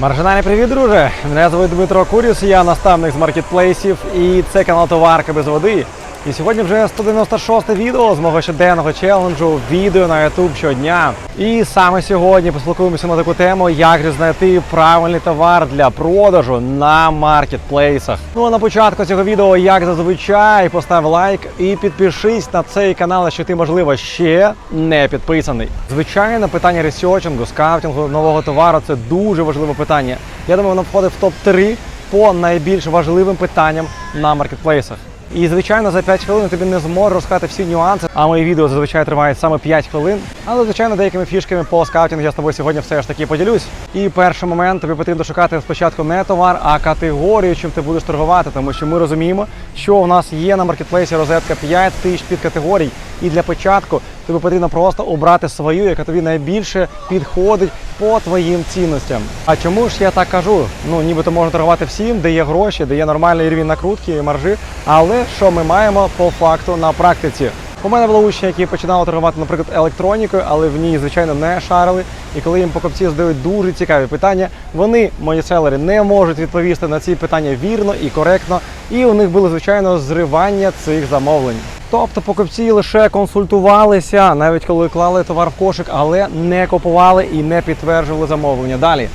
Маржинальний привіт, друже! Мене звуть Дмитро Куріс, я наставник з маркетплейсів і це канал Товарка без води. І сьогодні вже 196 відео з мого щоденного челенджу відео на YouTube щодня. І саме сьогодні поспілкуємося на таку тему, як же знайти правильний товар для продажу на маркетплейсах. Ну а на початку цього відео, як зазвичай, постав лайк і підпишись на цей канал, якщо ти, можливо, ще не підписаний. Звичайно, питання ресерчингу, скаутингу нового товару це дуже важливе питання. Я думаю, воно входить в топ 3 по найбільш важливим питанням на маркетплейсах. І звичайно, за 5 хвилин тобі не зможу розказати всі нюанси. А мої відео зазвичай тривають саме 5 хвилин. Але звичайно, деякими фішками по скаутингу я з тобою сьогодні все ж таки поділюсь. І перший момент тобі потрібно шукати спочатку не товар, а категорію, чим ти будеш торгувати, тому що ми розуміємо, що у нас є на маркетплейсі розетка 5 тисяч підкатегорій. І для початку тобі потрібно просто обрати свою, яка тобі найбільше підходить по твоїм цінностям. А чому ж я так кажу? Ну нібито можна торгувати всім, де є гроші, де є нормальний рівень накрутки і маржи. Але що ми маємо по факту на практиці? У мене були учні, які починали торгувати, наприклад, електронікою, але в ній, звичайно, не шарили. І коли їм покупці задають дуже цікаві питання, вони, мої селери, не можуть відповісти на ці питання вірно і коректно. І у них було, звичайно, зривання цих замовлень. Тобто покупці лише консультувалися, навіть коли клали товар в кошик, але не купували і не підтверджували замовлення. Далі.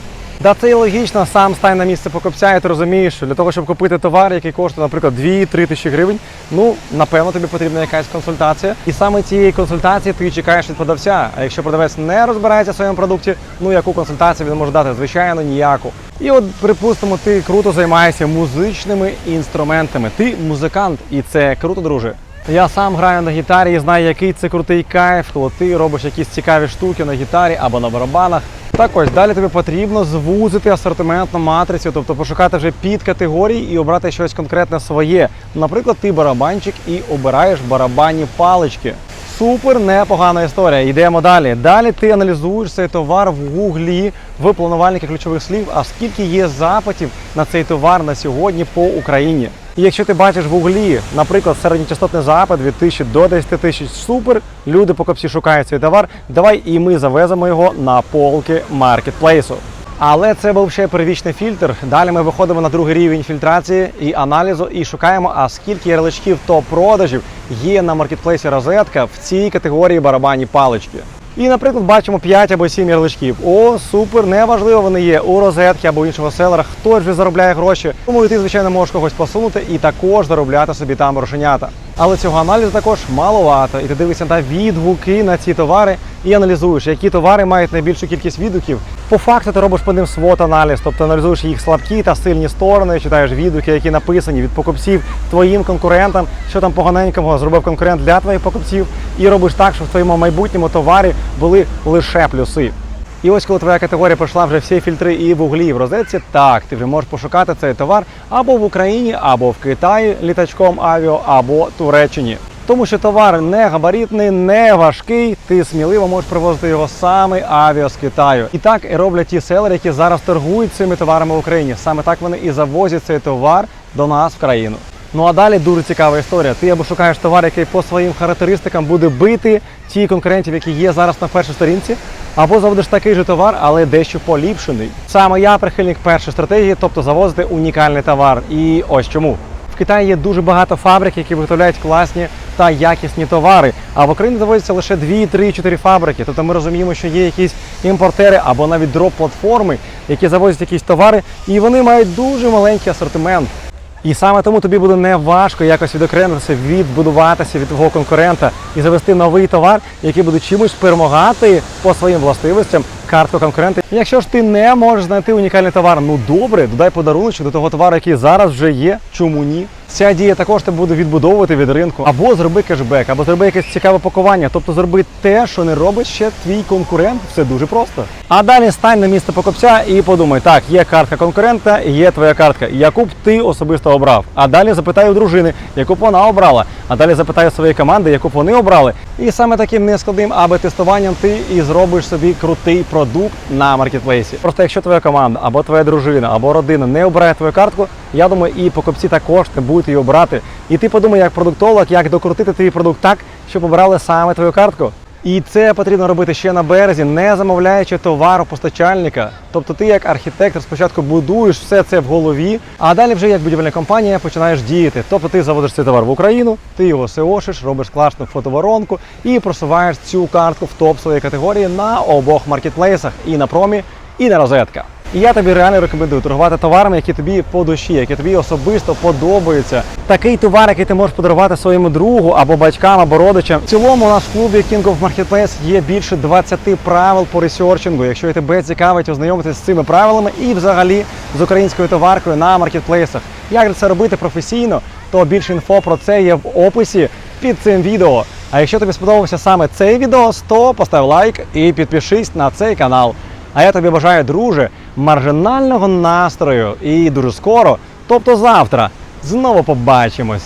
Да, це і логічно, сам стань на місце покупця, і ти розумієш, що для того, щоб купити товар, який коштує, наприклад, 2-3 тисячі гривень, ну напевно тобі потрібна якась консультація. І саме цієї консультації ти чекаєш від продавця. А якщо продавець не розбирається в своєму продукті, ну яку консультацію він може дати? Звичайно, ніяку. І от, припустимо, ти круто займаєшся музичними інструментами. Ти музикант, і це круто, друже. Я сам граю на гітарі і знаю, який це крутий кайф, коли ти робиш якісь цікаві штуки на гітарі або на барабанах. Так ось далі тобі потрібно звузити асортиментну матрицю, тобто пошукати вже під категорії і обрати щось конкретне своє. Наприклад, ти барабанчик і обираєш барабанні палички. Супер непогана історія. Йдемо далі. Далі ти аналізуєш цей товар в гуглі в планувальники ключових слів, а скільки є запитів на цей товар на сьогодні по Україні. І якщо ти бачиш в гуглі, наприклад, середньочастотний запит від 1000 до 10 тисяч супер, люди покупці шукають цей товар, давай і ми завеземо його на полки маркетплейсу. Але це був ще первічний фільтр. Далі ми виходимо на другий рівень фільтрації і аналізу і шукаємо, а скільки ярличків топ-продажів є на маркетплейсі розетка в цій категорії барабанні палички. І, наприклад, бачимо 5 або 7 ярличків. О, супер, неважливо вони є у розетки або іншого селера. Хтось вже заробляє гроші. Тому і ти, звичайно, можеш когось посунути і також заробляти собі там грошенята. Але цього аналізу також маловато. І ти дивишся на відгуки на ці товари і аналізуєш, які товари мають найбільшу кількість відгуків. По факту ти робиш по ним свот аналіз, тобто аналізуєш їх слабкі та сильні сторони, читаєш відгуки, які написані від покупців твоїм конкурентам, що там поганенького зробив конкурент для твоїх покупців, і робиш так, щоб в твоєму майбутньому товарі були лише плюси. І ось коли твоя категорія пройшла вже всі фільтри і в углі, і в розетці, так, ти вже можеш пошукати цей товар або в Україні, або в Китаї літачком авіо, або Туреччині. Тому що товар не габаритний, не важкий, ти сміливо можеш привозити його саме авіа з Китаю. І так і роблять ті селери, які зараз торгують цими товарами в Україні. Саме так вони і завозять цей товар до нас в країну. Ну а далі дуже цікава історія. Ти або шукаєш товар, який по своїм характеристикам буде бити ті конкурентів, які є зараз на першій сторінці, або заводиш такий же товар, але дещо поліпшений. Саме я прихильник першої стратегії, тобто завозити унікальний товар. І ось чому. В Китаї є дуже багато фабрик, які виготовляють класні та якісні товари. А в Україні заводяться лише 2, 3, 4 фабрики. Тобто ми розуміємо, що є якісь імпортери або навіть дроп-платформи, які завозять якісь товари, і вони мають дуже маленький асортимент. І саме тому тобі буде не важко якось відокремитися, відбудуватися від твого конкурента і завести новий товар, який буде чимось перемагати по своїм властивостям картку конкурента. Якщо ж ти не можеш знайти унікальний товар, ну добре, додай подарунок до того товару, який зараз вже є. Чому ні? Ця дія також тебе буде відбудовувати від ринку, або зроби кешбек, або зроби якесь цікаве пакування. Тобто зроби те, що не робить ще твій конкурент. Все дуже просто. А далі стань на місце покупця і подумай: так, є картка конкурента, є твоя картка, яку б ти особисто обрав. А далі запитай у дружини, яку б вона обрала. А далі запитай у своєї команди, яку б вони обрали. І саме таким нескладним аби тестуванням ти і зробиш собі крутий продукт на маркетплейсі. Просто якщо твоя команда або твоя дружина, або родина не обирає твою картку, я думаю, і покупці також не будуть її обрати. І ти подумай, як продуктолог, як докрутити твій продукт так, щоб обирали саме твою картку. І це потрібно робити ще на березі, не замовляючи товар у постачальника. Тобто ти як архітектор спочатку будуєш все це в голові, а далі вже як будівельна компанія починаєш діяти. Тобто ти заводиш цей товар в Україну, ти його сеошиш, робиш класну фотоворонку і просуваєш цю картку в топ своєї категорії на обох маркетплейсах і на промі, і на розетка. І я тобі реально рекомендую торгувати товарами, які тобі по душі, які тобі особисто подобаються. Такий товар, який ти можеш подарувати своєму другу або батькам, або родичам. В цілому у нас в клубі King of Marketplace є більше 20 правил по ресерчингу. Якщо тебе цікавить ознайомитися з цими правилами і взагалі з українською товаркою на маркетплейсах. Як це робити професійно, то більше інфо про це є в описі під цим відео. А якщо тобі сподобався саме цей відео, то постав лайк і підпишись на цей канал. А я тобі бажаю, друже, маржинального настрою і дуже скоро, тобто завтра, знову побачимось.